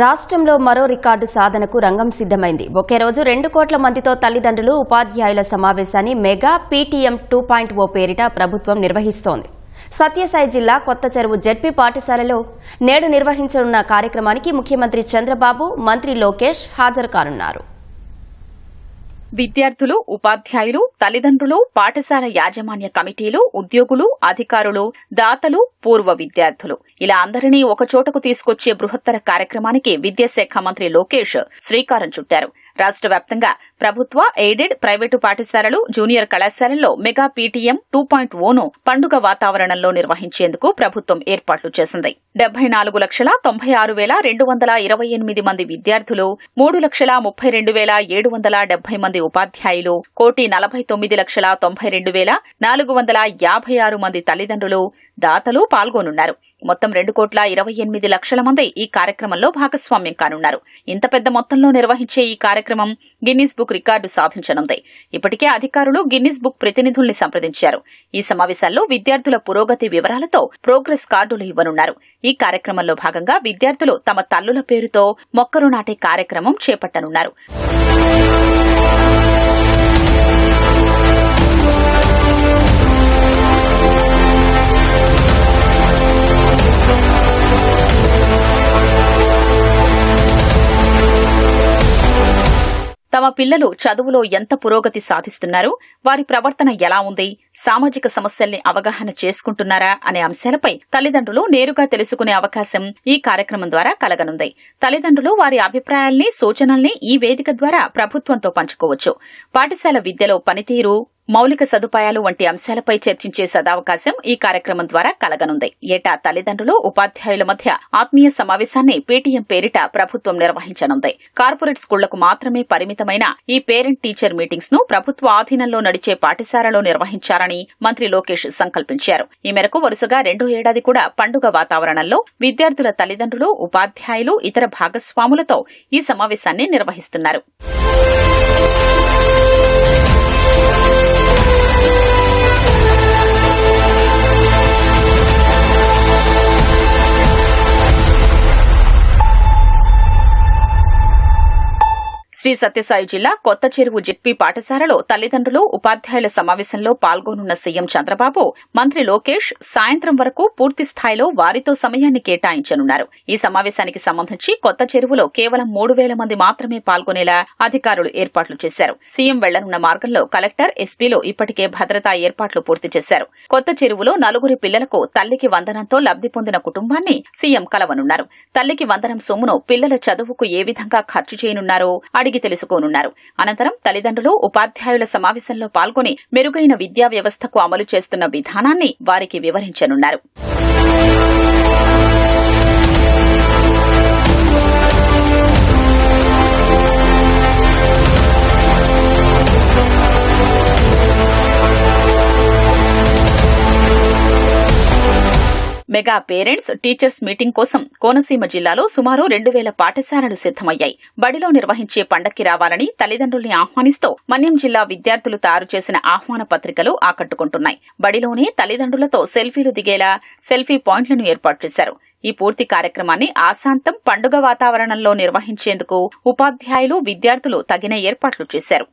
రాష్ట్రంలో మరో రికార్డు సాధనకు రంగం సిద్ధమైంది. ఒకే రోజు రెండు కోట్ల మందితో తల్లిదండ్రులు ఉపాధ్యాయుల సమావేశాన్ని mega PTM two point O పేరిట ప్రభుత్వం నిర్వహిస్తోంది. సత్యసాయి జిల్లా కొత్త చెరువు జడ్పీ పాఠశాలలో నేడు నిర్వహించనున్న కార్యక్రమానికి ముఖ్యమంత్రి చంద్రబాబు మంత్రి లోకేష్ హాజరు కానున్నారు. విద్యార్థులు ఉపాధ్యాయులు తల్లిదండ్రులు పాఠశాల యాజమాన్య కమిటీలు ఉద్యోగులు అధికారులు దాతలు పూర్వ విద్యార్థులు. ఇలా అందరినీ ఒకచోటకు తీసుకొచ్చే బృహత్తర కార్యక్రమానికి విద్యాశాఖ మంత్రి లోకేష్ శ్రీకారం చుట్టారు. రాష్ట్ర వ్యాప్తంగా ప్రభుత్వ ఎయిడెడ్ ప్రైవేటు పాఠశాలలు జూనియర్ కళాశాలల్లో మెగా పీటీఎం టూ పాయింట్ ఓను పండుగ వాతావరణంలో నిర్వహించేందుకు ప్రభుత్వం ఏర్పాట్లు చేసింది. డెబ్బై నాలుగు లక్షల తొంభై ఆరు వేల రెండు వందల ఇరవై ఎనిమిది మంది విద్యార్థులు మూడు లక్షల ముప్పై రెండు వేల ఏడు వందల డెబ్బై మంది ఉపాధ్యాయులు కోటి నలభై తొమ్మిది లక్షల తొంభై రెండు వేల నాలుగు వందల యాభై ఆరు మంది తల్లిదండ్రులు దాతలు పాల్గొనున్నారు. మొత్తం రెండు కోట్ల ఇరవై ఎనిమిది లక్షల మంది ఈ కార్యక్రమంలో భాగస్వామ్యం కానున్నారు. ఇంత పెద్ద మొత్తంలో నిర్వహించే ఈ కార్యక్రమం గిన్నిస్ బుక్ రికార్డు సాధించనుంది. ఇప్పటికే అధికారులు గిన్నిస్ బుక్ ప్రతినిధుల్ని సంప్రదించారు. ఈ సమావేశాల్లో విద్యార్థుల పురోగతి వివరాలతో ప్రోగ్రెస్ కార్డులు ఇవ్వనున్నారు. ఈ కార్యక్రమంలో భాగంగా విద్యార్థులు తమ తల్లుల పేరుతో మొక్కలు నాటే కార్యక్రమం చేపట్టనున్నారు. తమ పిల్లలు చదువులో ఎంత పురోగతి సాధిస్తున్నారు? వారి ప్రవర్తన ఎలా ఉంది? సామాజిక సమస్యల్ని అవగాహన చేసుకుంటున్నారా? అనే అంశాలపై తల్లిదండ్రులు నేరుగా తెలుసుకునే అవకాశం ఈ కార్యక్రమం ద్వారా కలగనుంది. తల్లిదండ్రులు వారి అభిప్రాయాల్ని సూచనల్ని ఈ వేదిక ద్వారా ప్రభుత్వంతో పంచుకోవచ్చు. పాఠశాల విద్యలో పనితీరు మౌలిక సదుపాయాలు వంటి అంశాలపై చర్చించే సదావకాశం ఈ కార్యక్రమం ద్వారా కలగనుంది. ఏటా తల్లిదండ్రులు ఉపాధ్యాయుల మధ్య ఆత్మీయ సమావేశాన్ని పీటీఎం పేరిట ప్రభుత్వం నిర్వహించనుంది. కార్పొరేట్ స్కూళ్ళకు మాత్రమే పరిమితమైన ఈ పేరెంట్ టీచర్ మీటింగ్స్ను ప్రభుత్వ ఆధీనంలో నడిచే పాఠశాలలో నిర్వహించాలని మంత్రి లోకేష్ సంకల్పించారు. ఈ మేరకు వరుసగా రెండో ఏడాది కూడా పండుగ వాతావరణంలో విద్యార్థుల తల్లిదండ్రులు ఉపాధ్యాయులు ఇతర భాగస్వాములతో ఈ సమావేశాన్ని నిర్వహిస్తున్నారు. శ్రీ సత్యసాయి జిల్లా కొత్త చెరువు జెడ్పీ పాఠశాలలో తల్లిదండ్రులు ఉపాధ్యాయుల సమావేశంలో పాల్గొనున్న సీఎం చంద్రబాబు మంత్రి లోకేష్ సాయంత్రం వరకు పూర్తి స్థాయిలో వారితో సమయాన్ని కేటాయించనున్నారు. ఈ సమావేశానికి సంబంధించి కొత్త చెరువులో కేవలం మూడు వేల మంది మాత్రమే పాల్గొనేలా అధికారులు ఏర్పాట్లు చేశారు. సీఎం వెళ్ళనున్న మార్గంలో కలెక్టర్ ఎస్పీలో ఇప్పటికే భద్రతా ఏర్పాట్లు పూర్తి చేశారు. కొత్త చెరువులో నలుగురి పిల్లలకు తల్లికి వందనంతో లబ్ది పొందిన కుటుంబాన్ని సీఎం కలవనున్నారు. తల్లికి వందనం సొమ్మును పిల్లల చదువుకు ఏ విధంగా ఖర్చు చేయనున్నారో అడిగి తెలుసుకోనున్నారు. అనంతరం తల్లిదండ్రులు ఉపాధ్యాయుల సమావేశంలో పాల్గొని మెరుగైన విద్యా వ్యవస్థకు అమలు చేస్తున్న విధానాన్ని వారికి వివరించనున్నారు. మెగా పేరెంట్స్ టీచర్స్ మీటింగ్ కోసం కోనసీమ జిల్లాలో సుమారు రెండు వేల పాఠశాలలు సిద్దమయ్యాయి బడిలో నిర్వహించే పండక్కి రావాలని తల్లిదండ్రుల్ని ఆహ్వానిస్తూ మన్యం జిల్లా విద్యార్థులు తయారు చేసిన ఆహ్వాన పత్రికలు ఆకట్టుకుంటున్నాయి. బడిలోనే తల్లిదండ్రులతో సెల్ఫీలు దిగేలా సెల్ఫీ పాయింట్లను ఏర్పాటు చేశారు. ఈ పూర్తి కార్యక్రమాన్ని ఆశాంతం పండుగ వాతావరణంలో నిర్వహించేందుకు ఉపాధ్యాయులు విద్యార్థులు తగిన ఏర్పాట్లు చేశారు.